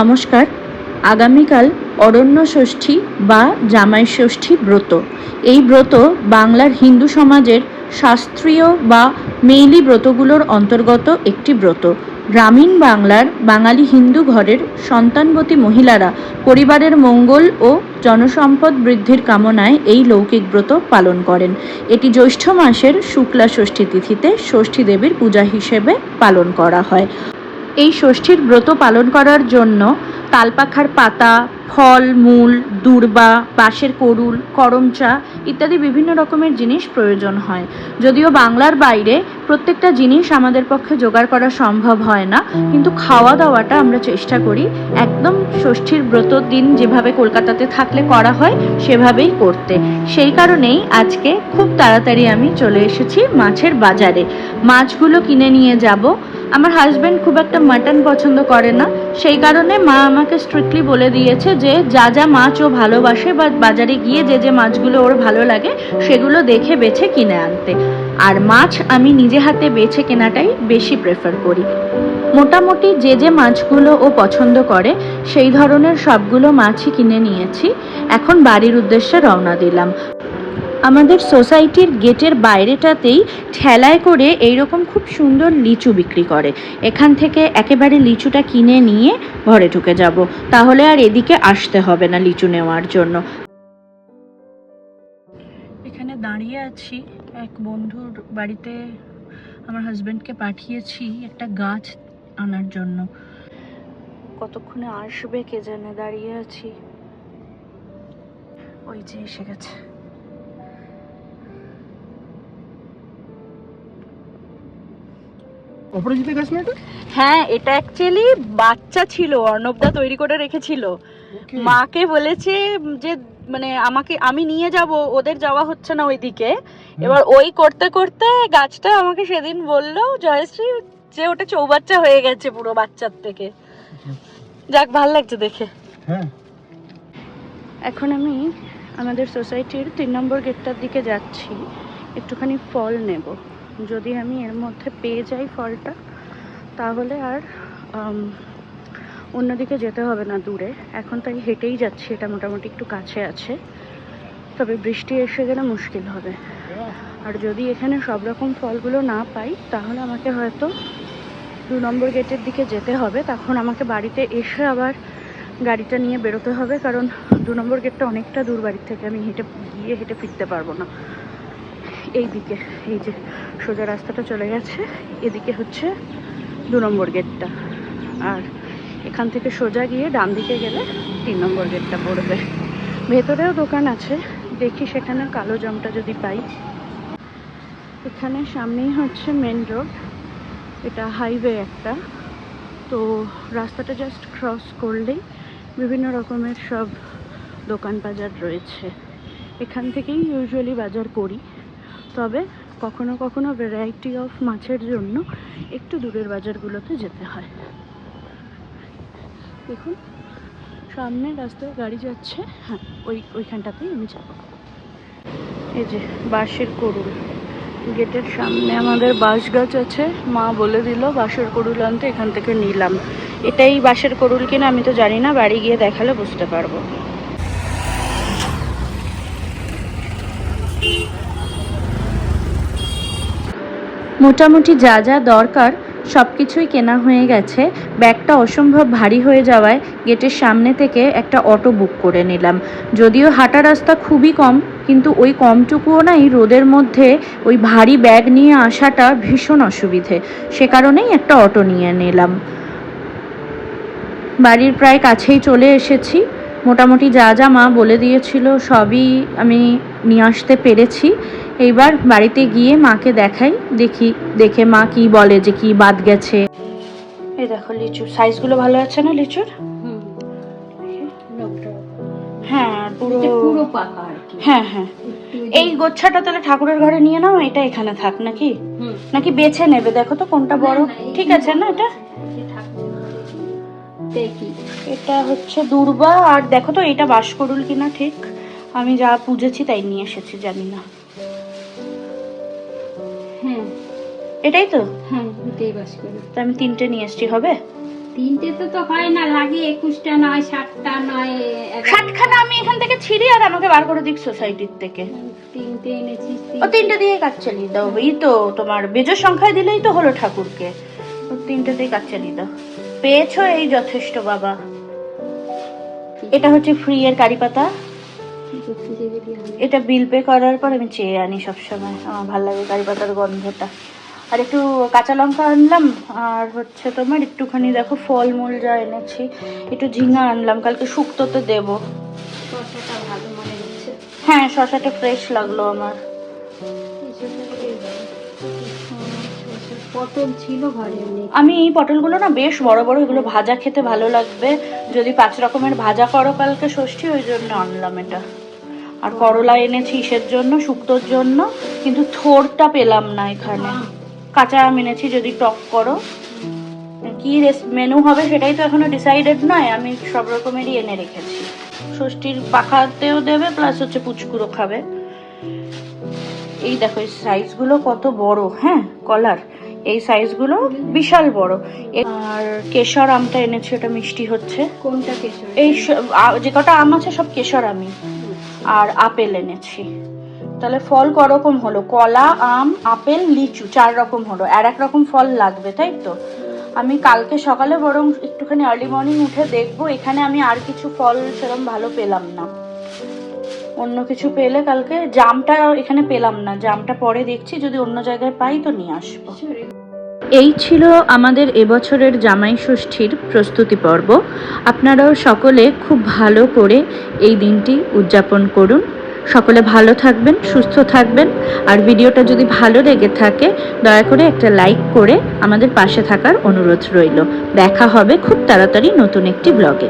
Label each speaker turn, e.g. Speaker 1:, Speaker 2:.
Speaker 1: নমস্কার। আগামীকাল অরণ্য ষষ্ঠী বা জামাই ষষ্ঠী ব্রত। এই ব্রত বাংলার হিন্দু সমাজের শাস্ত্রীয় বা মেইলি ব্রতগুলোর অন্তর্গত একটি ব্রত। গ্রামীণ বাংলার বাঙালি হিন্দু ঘরের সন্তানবতী মহিলারা পরিবারের মঙ্গল ও জনসম্পদ বৃদ্ধির কামনায় এই লৌকিক ব্রত পালন করেন। এটি জ্যৈষ্ঠ মাসের শুক্লা ষষ্ঠী তিথিতে ষষ্ঠী দেবীর পূজা হিসেবে পালন করা হয়। এই ষষ্ঠীর ব্রত পালন করার জন্য তালপাখার পাতা, ফল, মূল, দূর্বা, বাঁশের করুল, করমচা ইত্যাদি বিভিন্ন রকমের জিনিস প্রয়োজন হয়। যদিও বাংলার বাইরে প্রত্যেকটা জিনিস আমাদের পক্ষে জোগাড় করা সম্ভব হয় না। কিন্তু খাওয়া দাওয়াটা আমরা চেষ্টা করি, একদম ষষ্ঠীর ব্রত দিন যেভাবে কলকাতাতে থাকলে করা হয়, সেভাবেই করতে। সেই কারণেই আজকে খুব তাড়াতাড়ি আমি চলে এসেছি মাছের বাজারে। মাছগুলো কিনে নিয়ে যাব। আমার হাজব্যান্ড খুব একটা মাটন পছন্দ করে না। সেই কারণে মা আমাকে স্ট্রিক্টলি বলে দিয়েছে যে, যা যা মাছ ও ভালোবাসে বা বাজারে গিয়ে যে যে মাছগুলো ওর ভালো লাগে, সেগুলো দেখে বেছে কিনে আনতে। আর মাছ আমি নিজে হাতে বেছে কেনাটাই বেশি প্রেফার করি। মোটামুটি যে যে মাছগুলো ও পছন্দ করে, সেই ধরনের সবগুলো মাছই কিনে নিয়েছি। এখন বাড়ির উদ্দেশ্যে রওনা দিলাম। আমাদের সোসাইটির গেটের বাইরেটাতেই ঠেলায় করে এইরকম খুব সুন্দর লিচু বিক্রি করে। এখান থেকে একেবারে লিচুটা কিনে নিয়ে ঘরে ঢুকে যাব। তাহলে আর এদিকে আসতে হবে না লিচু নেওয়ার জন্য। এখানে দাঁড়িয়ে আছি। এক বন্ধুর বাড়িতে আমার হাজব্যান্ডকে পাঠিয়েছি একটা গাছ আনার জন্য। কতক্ষণে আসবে কে জানে? দাঁড়িয়ে আছি। ওই যে এসে গেছে।
Speaker 2: অপরাজিতা গাছ না
Speaker 1: হ্যাঁ এটা অ্যাকচুয়ালি বাচ্চা ছিল অর্ণবদা তৈরি করে রেখেছিল। মাকে বলেছে যে মানে আমাকে আমি নিয়ে যাব ওদের যাওয়া হচ্ছে না ওইদিকে। এবার ওই করতে করতে গাছটা আমাকে সেদিন বলল জয়শ্রী যে ওটা চৌবাচ্চা হয়ে গেছে পুরো বাচ্চার থেকে। যাক ভালো লাগছে দেখে।
Speaker 2: হ্যাঁ।
Speaker 1: এখন আমি আমাদের সোসাইটির তিন নম্বর গেটটার দিকে যাচ্ছি। একটুখানি ফল নেব। যদি আমি এর মধ্যে পেয়ে যাই ফলটা তাহলে আর অন্যদিকে যেতে হবে না দূরে। এখন তাই হেঁটেই যাচ্ছি, এটা মোটামুটি একটু কাছে আছে। তবে বৃষ্টি এসে গেলে মুশকিল হবে। আর যদি এখানে সব রকম ফলগুলো না পাই, তাহলে আমাকে হয়তো দু নম্বর গেটের দিকে যেতে হবে। তখন আমাকে বাড়িতে এসে আবার গাড়িটা নিয়ে বেরোতে হবে, কারণ দু নম্বর গেটটা অনেকটা দূর বাড়ির থেকে আমি হেঁটে গিয়ে হেঁটে ফিরতে পারব না। এই দিকে, এই যে সোজা রাস্তাটা চলে গেছে, এদিকে হচ্ছে দু নম্বর গেটটা। আর এখান থেকে সোজা গিয়ে ডান দিকে গেলে তিন নম্বর গেটটা পড়বে। ভেতরেও দোকান আছে। দেখি সেখানে কালো জামটা যদি পাই। এখানে সামনেই হচ্ছে মেন রোড এটা হাইওয়ে একটা। তো রাস্তাটা জাস্ট ক্রস করলেই বিভিন্ন রকমের সব দোকান বাজার রয়েছে। এখান থেকেই ইউজুয়ালি বাজার করি। তবে কখনো কখনো ভ্যারাইটি অফ মাছের জন্য একটু দূরের বাজারগুলোতে যেতে হয়। দেখুন, সামনে রাস্তায় গাড়ি যাচ্ছে। হ্যাঁ ওই, ওইখানটাতেই আমি যাব। এই যে বাঁশের করুল। গেটের সামনে আমাদের বাঁশ গাছ আছে। মা বলে দিল, বাঁশের করুল আনতে এখান থেকে নিলাম। এটাই বাঁশের করুল কিনা আমি তো জানি না, বাড়ি গিয়ে দেখালে বুঝতে পারব। মোটামুটি যা যা দরকার সব কিছুই কেনা হয়ে গেছে। ব্যাগটা অসম্ভব ভারী হয়ে যাওয়ায় গেটের সামনে থেকে একটা অটো বুক করে নিলাম। যদিও হাঁটা রাস্তা খুবই কম, কিন্তু ওই কমটুকুও না এই রোদের মধ্যে ওই ভারী ব্যাগ নিয়ে আসাটা ভীষণ অসুবিধে। সে কারণেই একটা অটো নিয়ে নিলাম। বাড়ির প্রায় কাছেই চলে এসেছি। মোটামুটি যা যা মা বলে দিয়েছিল সবই আমি নিয়ে আসতে পেরেছি। এইবার বাড়িতে গিয়ে মাকে দেখাই দেখি দেখে মা কি বলে যে কি বাদ গেছে। এই দেখো লিচু সাইজগুলো ভালো আছে না লিচুর? হ্যাঁ আর পুরো
Speaker 3: পুরো পাকা আর
Speaker 1: হ্যাঁ এই গোচ্ছাটা তাহলে ঠাকুরের ঘরে নিয়ে নাও এটা এখানে থাক নাকি?
Speaker 3: হুম।
Speaker 1: নাকি বেছে নেবে? দেখো তো কোনটা বড়। ঠিক আছে না এটা?
Speaker 3: দেখি।
Speaker 1: এটা হচ্ছে দুর্বা আর দেখো তো এটা বাসকরুল কিনা ঠিক। আমি যা পুজেছি তাই নিয়ে এসেছি জানি না। এটাই তো?
Speaker 3: হ্যাঁ এটাই
Speaker 1: আমি তিনটে নিয়ে এসেছি হবে?
Speaker 2: তিনটে তো তো হয় না লাগে একুশটা নয় ষাটটা নয়
Speaker 1: ষাটখানা আমি এখান থেকে ছিঁড়ি আর আমাকে বার করে দিক সোসাইটির থেকে।
Speaker 2: তিনটে এনেছিস
Speaker 1: ও তিনটে দিয়ে কাজ চালিয়ে দাও এই তো তোমার বেজোর সংখ্যায় দিলেই তো হলো ঠাকুরকে। তিনটে দিয়ে কাজ চালিয়ে দাও। পেয়েছ এই যথেষ্ট বাবা। এটা হচ্ছে ফ্রি এর কারি পাতা। এটা বিল পে করার পর আমি চেয়ে আনি সবসময়। আমার ভালো লাগে কারি পাতার গন্ধটা। আর একটু কাঁচা লঙ্কা আনলাম আর হচ্ছে তোমার একটুখানি দেখো ফলমূল যা এনেছি একটু ঝিঙা আনলাম কালকে শুক্তোতে দেবো। হ্যাঁ শশাটা ফ্রেশ লাগল আমার।
Speaker 2: পটল ছিল ঘরে
Speaker 1: আমি এই পটলগুলো না বেশ বড় বড় এগুলো ভাজা খেতে ভালো লাগবে। যদি পাঁচ রকমের ভাজা করো কালকে ষষ্ঠী ওই জন্য আনলাম এটা। আর করলা এনেছি ইসের জন্য শুক্তোর জন্য কিন্তু থোরটা পেলাম না এখানে। কাঁচা আম এনেছি যদি টক করো। কি মেনু হবে সেটাই তো এখনও ডিসাইডেড নয় আমি সব রকমেরই এনে রেখেছি। ষষ্ঠীর পাখাতেও দেবে প্লাস হচ্ছে পুচকুরো খাবে। এই দেখো এই সাইজগুলো কত বড় হ্যাঁ কলার। এই সাইজগুলো বিশাল বড়। আর কেশর আমটা এনেছি ওটা মিষ্টি হচ্ছে।
Speaker 2: কোনটা কেশর?
Speaker 1: এই যে কটা আম আছে সব কেশর আমি আর আপেল এনেছি। তাহলে ফল করকম হলো? কলা, আম, আপেল, লিচু, চার রকম হলো। আর এক রকম ফল লাগবে, তাই তো? আমি কালকে সকালে বরং একটুখানি আর্লি মর্নিং উঠে দেখব, এখানে আমি আর কিছু ফল সেরকম ভালো পেলাম না। অন্য কিছু পেলে কালকে জামটা এখানে পেলাম না। জামটা পরে দেখছি, যদি অন্য জায়গায় পাই তো নিয়ে আসব। এই ছিল আমাদের এবছরের জামাই ষষ্ঠীর প্রস্তুতি পর্ব। আপনারাও সকলে খুব ভালো করে এই দিনটি উদযাপন করুন। সকলে ভালো থাকবেন, সুস্থ থাকবেন। আর ভিডিওটা যদি ভালো লেগে থাকে, দয়া করে একটা লাইক করে আমাদের পাশে থাকার অনুরোধ রইল। দেখা হবে খুব তাড়াতাড়ি নতুন একটি ব্লগে।